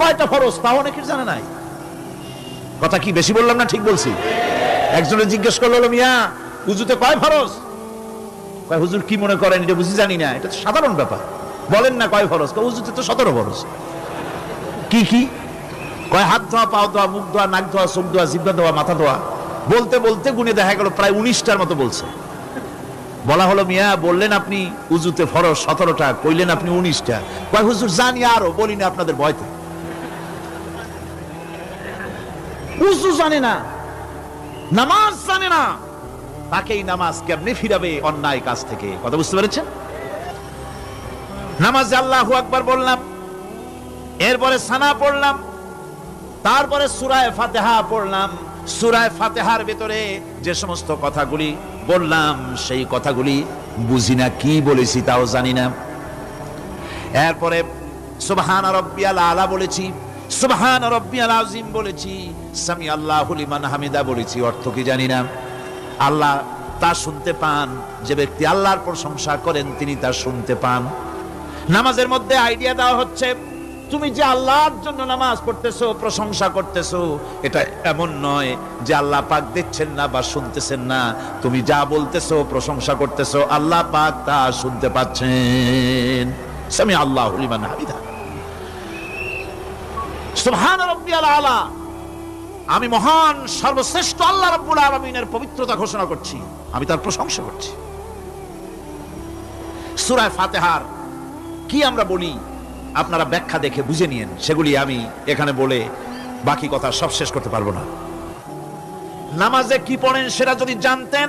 কয়টা ফরজ, তাও অনেকের জানে নাই। কথা কি বেশি বললাম না ঠিক বলছি? একজনে জিজ্ঞেস করল মিয়া উজুতে কয় ফরজ? কয়, হুজুর কি মনে করেন, এটা বুঝি জানি না, এটা সাধারণ ব্যাপার। বলেন না কয় ফরজ উজুতে তো সতেরো ফরজ। কি কি? কয়, হাত ধোয়া পাও ধোয়া, মুখ ধোয়া, নাক ধোয়া, চোখ ধোয়া, জিব্বা ধোয়া, মাথা ধোয়া। বলতে বলতে গুনে দেখা গেল, প্রায় উনিশটার মতো বলছে। বলা হলো, মিয়া, বললেন আপনি উজুতে ফরজ সতেরোটা, কইলেন আপনি উনিশটা। কয়, হুজুর জানি আরও বলি না আপনাদের ভয়তে। উজু জানে না, নামাজ জানে না। তাকেই নামাজ কেমনে ফিরাবে অন্যায় কাজ থেকে? কথা বুঝতে পেরেছেন? নামাজ আল্লাহু আকবার বললাম, এরপরে সানা পড়লাম, তারপরে সুরায় ফাতেহা পড়লাম। সুরায় ফাতেহার ভেতরে যে সমস্ত কথাগুলি বললাম, সেই কথাগুলি বুঝি না, কি বলেছি তাও জানি না। এরপরে সুবহান রব্বিয়াল আলা বলেছি সুবহান রব্বিয়াল আজিম বলেছি, সামি আল্লাহু লিমান হামিদা বলেছি, অর্থ কি জানি না? আল্লাহ তা শুনতে পান, যে ব্যক্তি আল্লাহর প্রশংসা করেন, তিনি তা শুনতে পান। নামাজের মধ্যে আইডিয়া দেওয়া হচ্ছে, তুমি যে আল্লাহর জন্য নামাজ পড়তেছো, প্রশংসা করতেছো, এটা এমন নয় যে আল্লাহ পাক দেখছেন না বা শুনতেছেন না। তুমি যা বলতেছো, প্রশংসা করতেছো, আল্লাহ পাক তা শুনতে পাচ্ছেন। সামি আল্লাহ হামিদা। আমি মহান, সর্বশ্রেষ্ঠ আল্লাহ রাব্বুল আলামিনের পবিত্রতা ঘোষণা করছি। আমি তার প্রশংসা করছি। সুরায় ফাতেহার কি আমরা বলি? আপনারা ব্যাখ্যা দেখে বুঝে নিয়েন। সেগুলি আমি এখানে বলে বাকি কথা সব শেষ করতে পারব না। নামাজে কি পড়েন সেটা যদি জানতেন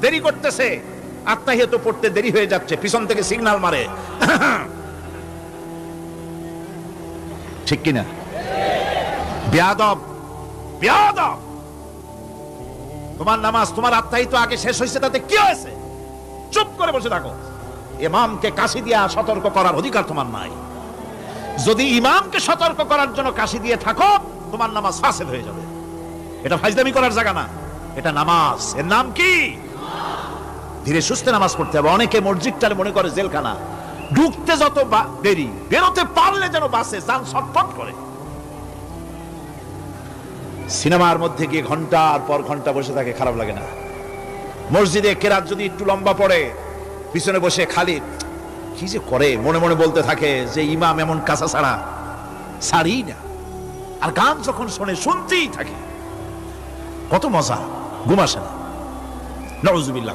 দেরি করতেছে। আত্মাহিয়ত পড়তে দেরি হয়ে যাচ্ছে, পিছন থেকে সিগনাল মারে। ঠিক কিনা? বেয়াদব বেয়াদব! তোমার নামাজ, তোমার আত্মাহিত আগে শেষ হয়েছে, তাতে কি হয়েছে? চুপ করে বসে থাকো। ইমামকে কাশি দিয়া সতর্ক করার অধিকার তোমার নাই। যদি ইমামকে সতর্ক করার জন্য কাশি দিয়ে থাকো, তোমার নামাজ ফাসেদ হয়ে যাবে। এটা ফাইজদামি করার জায়গা না। এটা নামাজ। এর নাম কি? ধীরে সুস্থে নামাজ পড়তে হবে। অনেকে মসজিদটার মনে করে জেলখানা। ঢুকতে যত দেরি, বেরোতে পারলে যেন বাসে যান ছটফট করে। সিনেমার মধ্যে গিয়ে ঘণ্টার পর ঘণ্টা বসে থাকে, খারাপ লাগে না। মসজিদে কেরাত যদি একটু লম্বা পড়ে, পিছনে বসে খালি, কি যে করে, মনে মনে বলতে থাকে যে ইমাম এমন কাঁচা ছাড়া ছাড়ি না। আর গান যখন শোনে, শুনতেই থাকে। কত মজা, ঘুম আসে না। নজুবিল্লা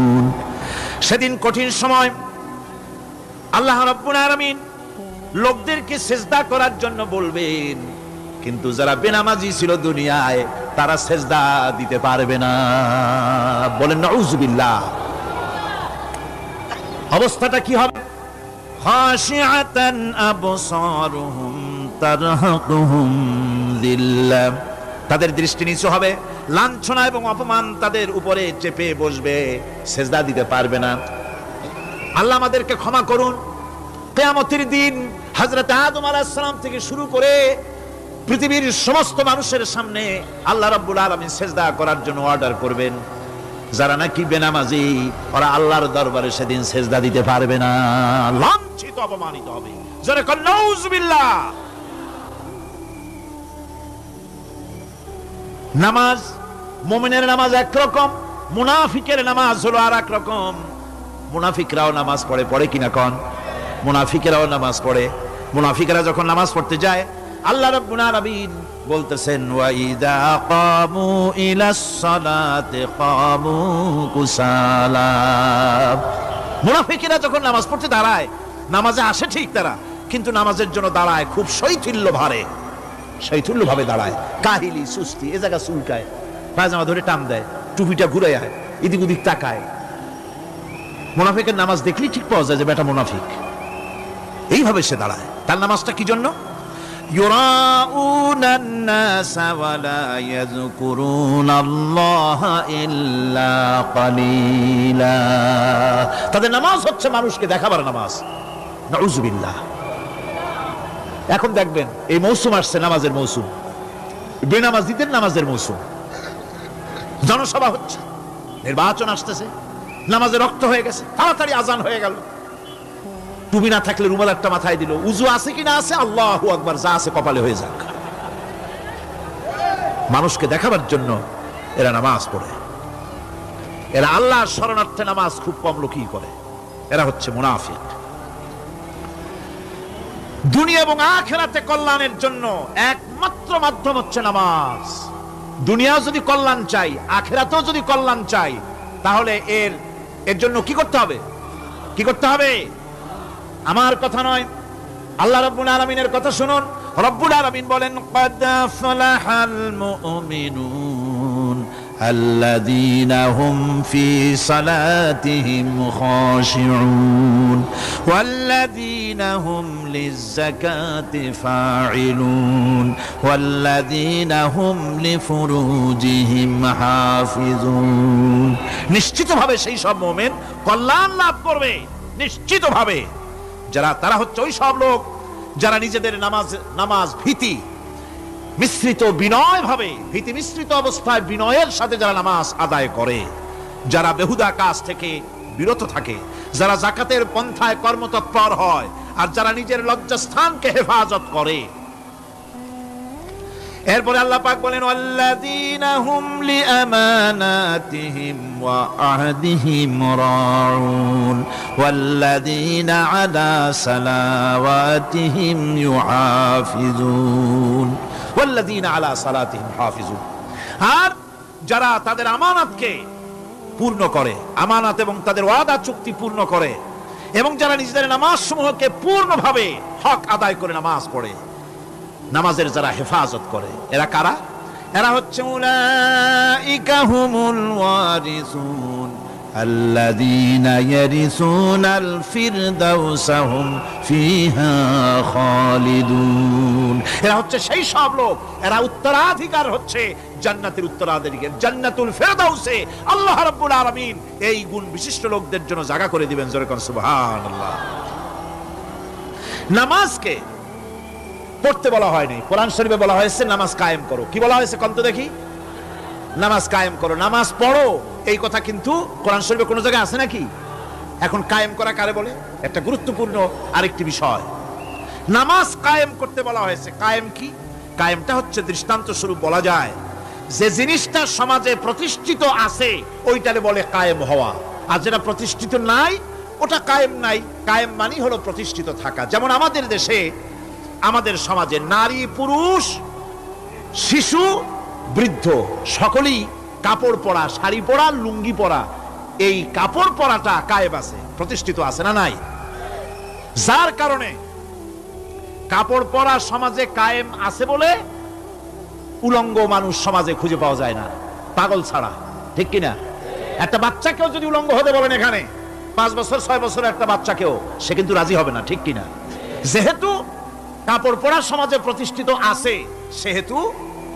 সেদিন কঠিন সময়। আল্লাহ রব্বুল আরামিন লোকদেরকে সেজদা করার জন্য বলবেন, কিন্তু যারা বেনামাজি ছিল দুনিয়ায়, তারা সেজদা দিতে পারবে না। বলেন নউজুবিল্লাহ অবস্থাটা কি হবে? খাশিআতান আবসারুহুম, তারহাকুহুম দিল্লা তাদের দৃষ্টি নিচু হবে, লাঞ্ছনা এবং অপমান তাদের উপরে চেপে বসবে, সেজদা দিতে পারবে না। আল্লাহ আমাদেরকে ক্ষমা করুন। কেয়ামতের দিন হজরত আদম আলাহিসাম থেকে শুরু করে পৃথিবীর সমস্ত মানুষের সামনে আল্লাহ রাব্বুল আলামিন সেজদা করার জন্য অর্ডার করবেন। যারা নাকি বেনামাজি, ওরা আল্লাহর দরবারে সেদিন সেজদা দিতে পারবে না। লাঞ্ছিত, অপমানিত হবে। জোরে কর নামাজ, মোমেনের নামাজ একরকম মুনাফিকের নামাজ হলো আর এক রকম। মুনাফিকরাও নামাজ পড়ে পড়ে কিনা কন? মুনাফিকেরাও নামাজ পড়ে। মুনাফিকেরা যখন নামাজ পড়তে যায়, আল্লাহ রাব্বুল আলামিন বলতেছেন ওয়াইদা কামু ইলাস কামু কুসালা। মুনাফিকেরা যখন নামাজ পড়তে দাঁড়ায়, নামাজে আসে ঠিক তারা, কিন্তু নামাজের জন্য দাঁড়ায় খুব শৈথিল্য ভারে। শৈথুল্য ভাবে দাঁড়ায় কাহিলি সুস্তি এ জায়গা চুলকায় পায়জামা ধরে টান দেয় টুপিটা ঘুরে আয় এদিক ওদিক তাকায় মুনাফিকের নামাজ দেখলেই ঠিক পাওয়া যায় যে বেটা মুনাফিক এইভাবে সে দাঁড়ায় তার নামাজটা কি জন্য يراءون الناس ولا يذكرون الله إلا قليلا তাদের নামাজ হচ্ছে মানুষকে দেখাবার নামাজ নাউজুবিল্লাহ এখন দেখবেন, এই মৌসুম আসছে, নামাজের মৌসুম। বেনামাজিদের নামাজের মৌসুম। জনসভা হচ্ছে। নির্বাচন আসতেছে। নামাজে রক্ত হয়ে গেছে। তাড়াতাড়ি আজান হয়ে গেল। টুপি না থাকলে রুমাল একটা মাথায় দিল। উজু আছে কি না আছে? আল্লাহ আকবার, যা আছে কপালে হয়ে যাক। মানুষকে দেখাবার জন্য এরা নামাজ পড়ে। এরা আল্লাহর শরণার্থে নামাজ খুব কম লোকই করে। এরা হচ্ছে মুনাফিক। দুনিয়া এবং আখেরাতে কল্যাণের জন্য একমাত্র মাধ্যম হচ্ছে নামাজ। দুনিয়া যদি কল্যাণ চাই, আখেরাতেও যদি কল্যাণ চাই, তাহলে এর এর জন্য কি করতে হবে? কি করতে হবে? আমার কথা নয়। আল্লাহ রব্বুল আলমিনের কথা শুনুন। রব্বুল আলমিন বলেন الذين هم في صلاتهم خاشعون والذين هم للزكاة فاعلون والذين هم لفروجهم حافظون নিশ্চিতভাবে সেই সব মোমেন কল্যাণ লাভ করবে নিশ্চিতভাবে যারা তারা হচ্ছে ওই সব লোক যারা নিজেদের নামাজ নামাজ ভীতি মিশ্রিত বিনয় ভাবে ভীতি মিশ্রিত অবস্থায় বিনয়ের সাথে যারা নামাজ আদায় করে, যারা বেহুদা কাজ থেকে বিরত থাকে, যারা জাকাতের পন্থায় কর্মতৎপর হয়, আর যারা নিজের লজ্জাস্থানকে হেফাজত করে। এরপরে আল্লাহ পাক বলেন, আল্লাযীনা হুম লিআমানাতিহিম ওয়া আহদিহিম রাউন, ওয়াল্লাযীনা আলা সালাওয়াতিহিম আর যারা তাদের আমানতকে পূর্ণ করে, আমানত এবং তাদের ওয়াদা চুক্তি পূর্ণ করে, এবং যারা নিজেদের নামাজ সমূহকে পূর্ণভাবে হক আদায় করে নামাজ পড়ে, নামাজের যারা হেফাজত করে, এরা কারা? এরা হচ্ছে উলাইকা الذين يرثون الفردوس هم فيها خالدون এরা হচ্ছে সেই সব লোক এরা উত্তরাধিকার হচ্ছে জান্নাতের উত্তরাধিকার জান্নাতুল ফেরদাউসে আল্লাহ রাব্বুল আলামিন এই গুণ বিশিষ্ট লোকদের জন্য জায়গা করে দিবেন জোরে কোন সুবহানাল্লাহ নামাজকে পড়তে বলা হয়নি কোরআন শরীফে বলা হয়েছে নামাজ কায়েম করো কি বলা হয়েছে কন্ত দেখি নামাজ কায়েম করো। নামাজ পড়ো। এই কথা কিন্তু কোরআন শরীফে কোনো জায়গায় আছে নাকি? এখন কায়েম করা কারে বলে? একটা গুরুত্বপূর্ণ আরেকটি বিষয়। নামাজ কায়েম করতে বলা হয়েছে। কায়েম কি? কায়েমটা হচ্ছে দৃষ্টান্ত স্বরূপ বলা যায়। যে জিনিসটা সমাজে প্রতিষ্ঠিত আছে, ওইটারে বলে কায়েম হওয়া। আর যেটা প্রতিষ্ঠিত নাই, ওটা কায়েম নাই। কায়েম মানি হলো প্রতিষ্ঠিত থাকা। যেমন আমাদের দেশে, আমাদের সমাজে নারী, পুরুষ, শিশু বৃদ্ধ, সকলেই কাপড় পরা, শাড়ি পরা, লুঙ্গি পরা, এই কাপড় পরাটা কায়েম আছে, প্রতিষ্ঠিত আছে না নাই? যার কারণে কাপড় পরা সমাজে কায়েম আছে বলে উলঙ্গ মানুষ সমাজে খুঁজে পাওয়া যায় না, পাগল ছাড়া, ঠিক কিনা? একটা বাচ্চাকেও যদি উলঙ্গ হতে বলেন এখানে, পাঁচ বছর, ছয় বছর একটা বাচ্চাকেও, সে কিন্তু রাজি হবে না, ঠিক কিনা? যেহেতু কাপড় পরা সমাজে প্রতিষ্ঠিত আছে, সেহেতু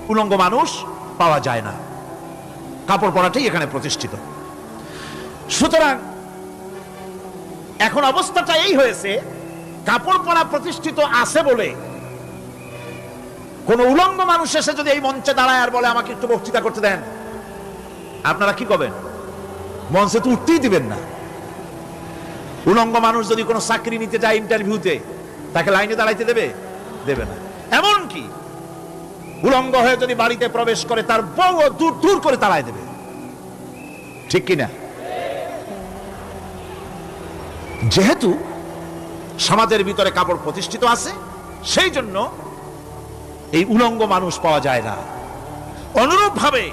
উলঙ্গ মানুষ পাওয়া যায় না। কাপড় পরাটাই এখানে প্রতিষ্ঠিত। সুতরাং এখন অবস্থাটা এই হয়েছে, কাপড় পরা প্রতিষ্ঠিত আছে বলে কোন উলঙ্গ মানুষ এসে যদি এই মঞ্চে দাঁড়ায় আর বলে, আমাকে একটু বক্তৃতা করতে দেন। আপনারা কি করবেন? মঞ্চে তো উঠতেই দিবেন না। উলঙ্গ মানুষ যদি কোনো চাকরি নিতে যায় ইন্টারভিউতে তাকে লাইনে দাঁড়াইতে দেবে? দেবে না। এমন কি উলঙ্গ হয়ে যদি বাড়িতে প্রবেশ করে, তার বউ দূর দূর করে তাড়ায় দেবে। ঠিক কিনা? যেহেতু সমাজের ভিতরে কাপড় প্রতিষ্ঠিত আছে, সেই জন্য এই উলঙ্গ মানুষ পাওয়া যায় না। অনুরূপ ভাবে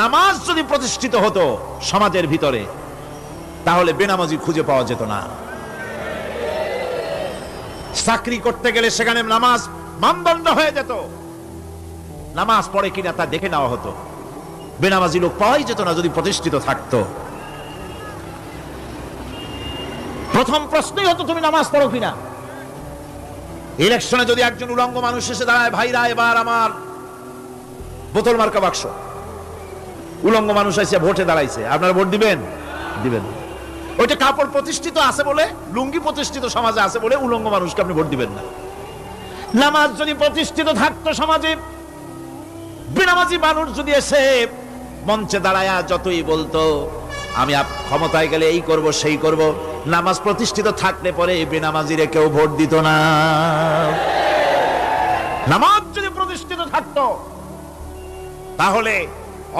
নামাজ যদি প্রতিষ্ঠিত হতো সমাজের ভিতরে, তাহলে বেনামাজি খুঁজে পাওয়া যেত না। চাকরি করতে গেলে সেখানে নামাজ মানদণ্ড হয়ে যেত। নামাজ পড়ে কিনা তা দেখে নেওয়া হতো। বেনামাজি লোক পাওয়াই যেত না যদি প্রতিষ্ঠিত থাকতো। প্রথম প্রশ্নই হতো, তুমি নামাজ পড়ো কিনা? ইলেকশনে যদি একজন উলঙ্গ মানুষ এসে দাঁড়ায়, ভাইরা, এবার আমার বোতল মার্কা বাক্স। উলঙ্গ মানুষ এসে ভোটে দাঁড়াইছে। আপনারা ভোট দিবেন? দিবেন। ওইটা কাপড় প্রতিষ্ঠিত আছে বলে, লুঙ্গি প্রতিষ্ঠিত সমাজে আছে বলে উলঙ্গ মানুষকে আপনি ভোট দিবেন না। নামাজ যদি প্রতিষ্ঠিত থাকতো সমাজে বেনামাজি মানুষ যদি এসে মঞ্চে দাঁড়ায়া যতই বলতো, আমি ক্ষমতায় গেলে এই করব, সেই করব। নামাজ প্রতিষ্ঠিত থাকলে পরে এই বেনামাজিরে কেউ ভোট দিত না। নামাজ যদি প্রতিষ্ঠিত থাকতো, তাহলে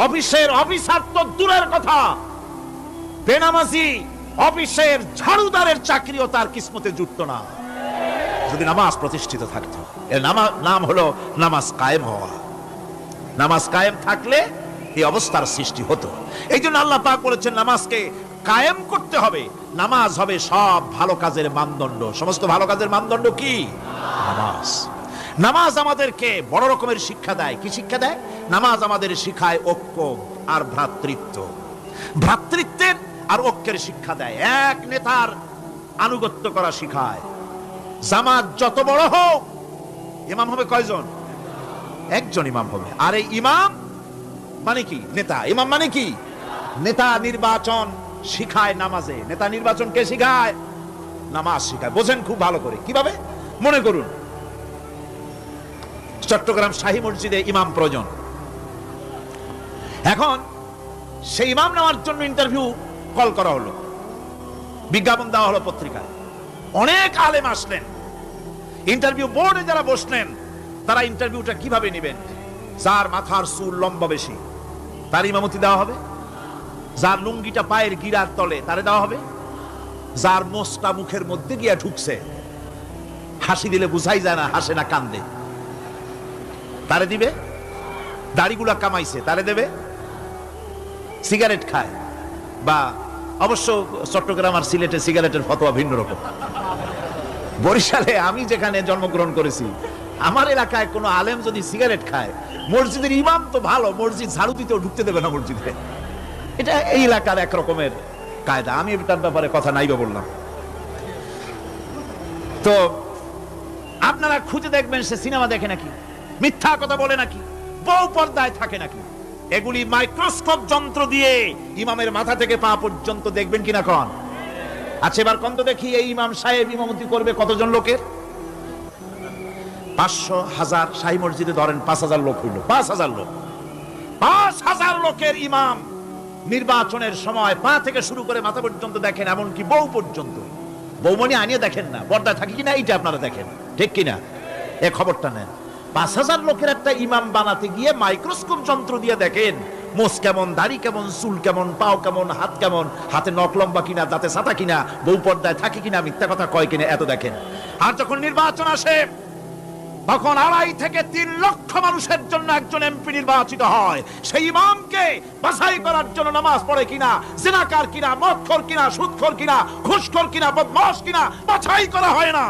অফিসের অফিসার তো দূরের কথা। বেনামাজি অফিসের ঝাড়ুদারের চাকরিও তার কিসমতে জুটতো না। যদি নামাজ প্রতিষ্ঠিত থাকতো, এর নাম হলো নামাজ কায়েম হওয়া। নামাজ কায়েম থাকলে এই অবস্থার সৃষ্টি হতো। এই জন্য আল্লাহ পাক বলেছেন, নামাজকে কায়েম করতে হবে। নামাজ হবে সব ভালো কাজের মানদণ্ড। সমস্ত ভালো কাজের মানদণ্ড কি? নামাজ। নামাজ আমাদেরকে বড় রকমের শিক্ষা দেয়। কি শিক্ষা দেয়? নামাজ আমাদের শিখায় ঐক্য আর ভ্রাতৃত্ব। ভ্রাতৃত্বের আর ঐক্যের শিক্ষা দেয়। এক নেতার আনুগত্য করা শিখায়। জামাত যত বড় হোক, ইমাম হবে কয়জন? একজন ইমাম হবে। আর এই ইমাম মানে কি? নেতা। ইমাম মানে কি? নেতা নির্বাচন শিখায় নামাজে। নেতা নির্বাচন কে শিখায়? নামাজ শিখায়। বোঝেন খুব ভালো করে। কীভাবে? মনে করুন। চট্টগ্রাম শাহী মসজিদে ইমাম প্রয়োজন। এখন সেই ইমাম নেওয়ার জন্য ইন্টারভিউ কল করা হলো। বিজ্ঞাপন দেওয়া হলো পত্রিকায়। অনেক আলেম আসলেন। ইন্টারভিউ বোর্ডে যারা বসলেন তারা ইন্টারভিউটা কীভাবে নেবেন? যার মাথার চুল লম্বা বেশি। তার ইমামতি দেওয়া হবে। যার লুঙ্গিটা পায়ের গিরার তলে, তারে দেওয়া হবে। যার মোষটা মুখের মধ্যে গিয়া ঢুকছে। হাসি দিলে বুঝাই যায় না, হাসে না, কান্দে। তারে দিবে? দাড়িগুলা কামাইছে, তারে দেবে? সিগারেট খায়। বা অবশ্য চট্টগ্রাম আর সিলেটে সিগারেটের ফতোয়া ভিন্ন রকম। বরিশালে আমি যেখানে জন্মগ্রহণ করেছি আমার এলাকায় কোনো আলেম যদি সিগারেট খায়, মসজিদের ইমাম তো ভালো, মসজিদ ঝাড়ু দিতেও ঢুকতে দেবে না মসজিদে। এটা এই এলাকার এক রকমের কায়দা। আমি এটার ব্যাপারে কথা নাইবা বললাম। তো আপনারা খুঁজে দেখবেন, সে সিনেমা দেখে নাকি, মিথ্যা কথা বলে নাকি, বউ পর্দায় থাকে নাকি। এগুলি মাইক্রোস্কোপ যন্ত্র দিয়ে ইমামের মাথা থেকে পা পর্যন্ত দেখবেন কিনা কন? আচ্ছা এবার কন্ত দেখি এই ইমাম সাহেব ইমামতি করবে কতজন লোকের? পাঁচশো হাজার শাহী মসজিদে ধরেন পাঁচ হাজার লোক হইল, পাঁচ হাজার লোক। পাঁচ হাজার লোকের ইমাম নির্বাচনের সময় পা থেকে শুরু করে মাথা পর্যন্ত দেখেন, এমনকি বউ পর্যন্ত। বৌমনি আনিয়ে দেখেন না, পর্দায় থাকি কিনা এইটা আপনারা দেখেন, ঠিক কিনা? এ খবরটা নেন। পাঁচ হাজার লোকের একটা ইমাম বানাতে গিয়ে মাইক্রোস্কোপ যন্ত্র দিয়ে দেখেন মোষ কেমন, দাড়ি কেমন, চুল কেমন, পাও কেমন, হাত কেমন, হাতে নখ লম্বা কিনা, দাঁতে সাতা কিনা, বউ পর্দায় থাকে কিনা, মিথ্যা কথা কয় কিনা, এত দেখেন। আর যখন নির্বাচন আসে তখন আড়াই থেকে তিন লক্ষ মানুষের জন্য একজন এমপি নির্বাচিত হয়। সেই ইমামকে বাছাই করার জন্য নামাজ পড়ে কিনা সিনাকার কিনা মৎখর কিনা সুৎখর কিনা, ঘুষখর কিনা বদমাস কিনা, বাছাই করা হয় না।